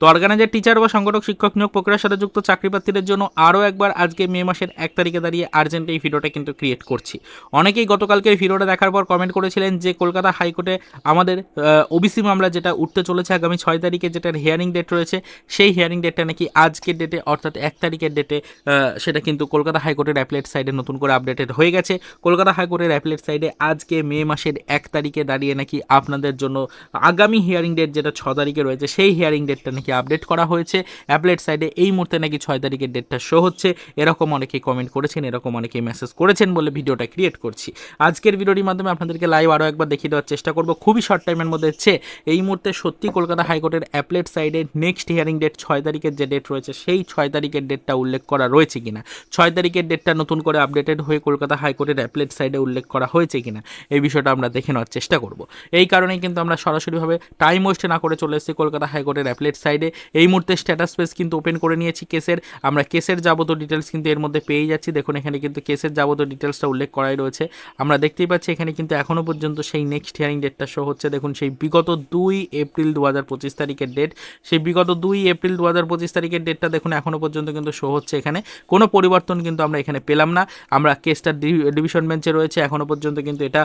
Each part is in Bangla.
তো অর্গানাইজার, টিচার বা সংগঠক, শিক্ষক নিয়োগ প্রক্রিয়ার সাথে যুক্ত চাকরি প্রার্থীদের জন্য আরও একবার আজকে মে মাসের এক তারিখে দাঁড়িয়ে আর্জেন্ট এই ভিডিওটা কিন্তু ক্রিয়েট করছি। অনেকেই গতকালকে এই ভিডিওটা দেখার পর কমেন্ট করেছিলেন যে কলকাতা হাইকোর্টে আমাদের ওবিসি মামলা যেটা উঠতে চলেছে আগামী ছয় তারিখে যেটার হিয়ারিং ডেট রয়েছে, সেই হিয়ারিং ডেটটা নাকি আজকের ডেটে অর্থাৎ এক তারিখের ডেটে সেটা কিন্তু কলকাতা হাইকোর্টের অ্যাপলেট সাইডে নতুন করে আপডেটেড হয়ে গেছে। কলকাতা হাইকোর্টের অ্যাপলেট সাইডে আজকে মে মাসের এক তারিখে দাঁড়িয়ে নাকি আপনাদের জন্য আগামী হিয়ারিং ডেট যেটা ছ তারিখে রয়েছে, সেই হিয়ারিং ডেটটা নাকি আপডেট করা হয়েছে। অ্যাপলেট সাইডে এই মুহূর্তে নাকি ছয় তারিখের ডেটটা শো হচ্ছে। এরকম অনেকেই কমেন্ট করেছেন, এরকম অনেকেই মেসেজ করেছেন বলে ভিডিওটা ক্রিয়েট করছি। আজকের ভিডিওটির মাধ্যমে আপনাদেরকে লাইভ আরও একবার দেখিয়ে দেওয়ার চেষ্টা করব। খুবই শর্ট টাইমের মধ্যে হচ্ছে এই মুহূর্তে সত্যি কলকাতা হাইকোর্টের অ্যাপলেট সাইডে নেক্সট হিয়ারিং ডেট ছয় তারিখের যে ডেট রয়েছে, সেই ছয় তারিখের ডেটটা উল্লেখ করা রয়েছে কিনা? ছয় তারিখের ডেটটা নতুন করে আপডেটেড হয়ে কলকাতা হাইকোর্টের অ্যাপলেট সাইডে উল্লেখ করা হয়েছে কিনা, এই বিষয়টা আমরা দেখে নেওয়ার চেষ্টা করব। এই কারণেই কিন্তু আমরা সরাসরিভাবে টাইম ওয়েস্ট না করে চলে এসেছি কলকাতা হাইকোর্টের অ্যাপলেট সাইডে এই মুহূর্তে স্ট্যাটাস পেজ কিন্তু ওপেন করে নিয়েছি কেসের। আমরা কেসের যাবতীয় ডিটেলস কিন্তু এর মধ্যে পেয়ে যাচ্ছি। দেখুন, এখানে কিন্তু কেসের যাবতীয় ডিটেলসটা উল্লেখ করাই রয়েছে। আমরা দেখতেই পাচ্ছি এখানে কিন্তু এখনও পর্যন্ত সেই নেক্সট হিয়ারিং ডেটটা শো হচ্ছে। দেখুন, সেই বিগত দুই এপ্রিল দু হাজার পঁচিশ তারিখের ডেট সেই বিগত দুই এপ্রিল দু হাজার পঁচিশ তারিখের ডেটটা দেখুন এখনও পর্যন্ত কিন্তু শো হচ্ছে এখানে। কোনো পরিবর্তন কিন্তু আমরা এখানে পেলাম না। আমরা কেসটা ডিভিশন বেঞ্চে রয়েছে। এখনও পর্যন্ত কিন্তু এটা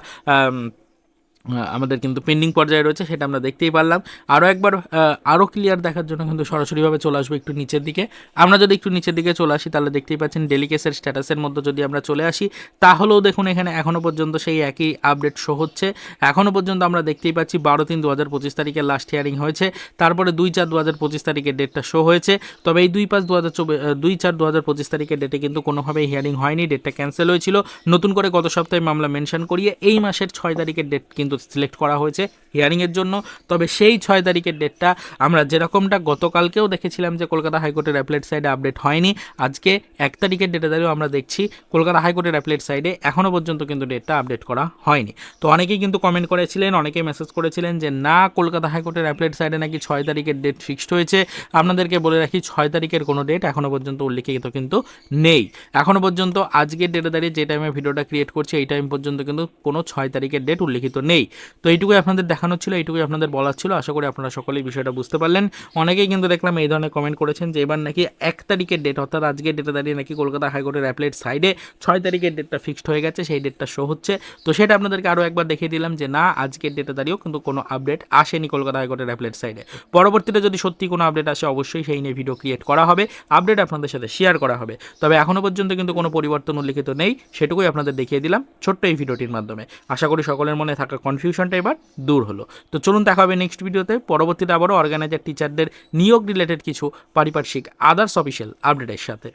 আমাদের কিন্তু পেন্ডিং পর্যায়ে রয়েছে, সেটা আমরা দেখতেই পারলাম। আরও একবার আরও ক্লিয়ার দেখার জন্য কিন্তু সরাসরিভাবে চলে আসব একটু নিচের দিকে। আমরা যদি একটু নিচের দিকে চলে আসি, তাহলে দেখতেই পাচ্ছেন ডেলি কেসের স্ট্যাটাসের মধ্যে যদি আমরা চলে আসি, তাহলেও দেখুন এখানে এখনও পর্যন্ত সেই একই আপডেট শো হচ্ছে। এখনও পর্যন্ত আমরা দেখতেই পাচ্ছি বারো তিন দু হাজার পঁচিশ তারিখে লাস্ট হিয়ারিং হয়েছে, তারপরে দুই চার দু হাজার পঁচিশ তারিখের ডেটটা শো হয়েছে। তবে এই দুই পাঁচ দু হাজার দুই চার দু হাজার পঁচিশ তারিখের ডেটে কিন্তু কোনোভাবেই হিয়ারিং হয়নি ডেটটা ক্যান্সেল হয়েছিল। নতুন করে গত সপ্তাহে মামলা মেনশন করিয়ে এই মাসের ছয় তারিখের ডেট কিন্তু সিলেক্ট করা হয়েছে হিয়ারিংয়ের জন্য। তবে সেই ছয় তারিখের ডেটটা আমরা যেরকমটা গতকালকেও দেখেছিলাম যে কলকাতা হাইকোর্টের অ্যাপলেট সাইডে আপডেট হয়নি। আজকে এক তারিখের ডেটে দাঁড়িয়েও আমরা দেখছি কলকাতা হাইকোর্টের অ্যাপলেট সাইডে এখনও পর্যন্ত কিন্তু ডেটটা আপডেট করা হয়নি। তো অনেকেই কিন্তু কমেন্ট করেছিলেন, অনেকেই মেসেজ করেছিলেন যে না, কলকাতা হাইকোর্টের অ্যাপলেট সাইডে নাকি ছয় তারিখের ডেট ফিক্সড হয়েছে। আপনাদেরকে বলে রাখি, ছয় তারিখের কোনো ডেট এখনও পর্যন্ত উল্লেখিত কিন্তু নেই। এখনও পর্যন্ত আজকের ডেটে দাঁড়িয়ে যে টাইমে ভিডিওটা ক্রিয়েট করছি, এই টাইম পর্যন্ত কিন্তু কোনো ছয় তারিখের ডেট উল্লেখিত নেই তো এইটুকুই আপনাদের দেখানো ছিল, এইটুকুই আপনাদের বলার ছিল। আশা করি আপনারা সকলেই বিষয়টা বুঝতে পারলেন। অনেকেই কিন্তু দেখলাম এই ধরনের কমেন্ট করেছেন যে এবার নাকি এক তারিখের ডেট অর্থাৎ আজকের ডেটে দাঁড়িয়ে নাকি কলকাতা হাইকোর্টের অ্যাপলেট সাইডে ছয় তারিখের ডেটটা ফিক্সড হয়ে গেছে, সেই ডেটটা শো হচ্ছে। তো সেটা আপনাদেরকে আরও একবার দেখিয়ে দিলাম যে না, আজকের ডেটে দাঁড়িয়েও কিন্তু কোনো আপডেট আসেনি কলকাতা হাইকোর্টের অ্যাপলেট সাইডে পরবর্তীতে যদি সত্যি কোনো আপডেট আসে, অবশ্যই সেই নিয়ে ভিডিও ক্রিয়েট করা হবে আপডেট আপনাদের সাথে শেয়ার করা হবে। তবে এখনও পর্যন্ত কিন্তু কোনো পরিবর্তন উল্লিখিত নেই, সেটুকুই আপনাদের দেখিয়ে দিলাম ছোট্ট এই ভিডিওটির মাধ্যমে। আশা করি সকলের মনে থাকা কনফিউশনটা এবার দূর হলো। তো চলুন দেখা হবে নেক্সট ভিডিওতে পরবর্তীতে আবারও অর্গানাইজার টিচারদের নিয়োগ রিলেটেড কিছু, পারিপার্শ্বিক আদার্স অফিসিয়াল আপডেটের সাথে।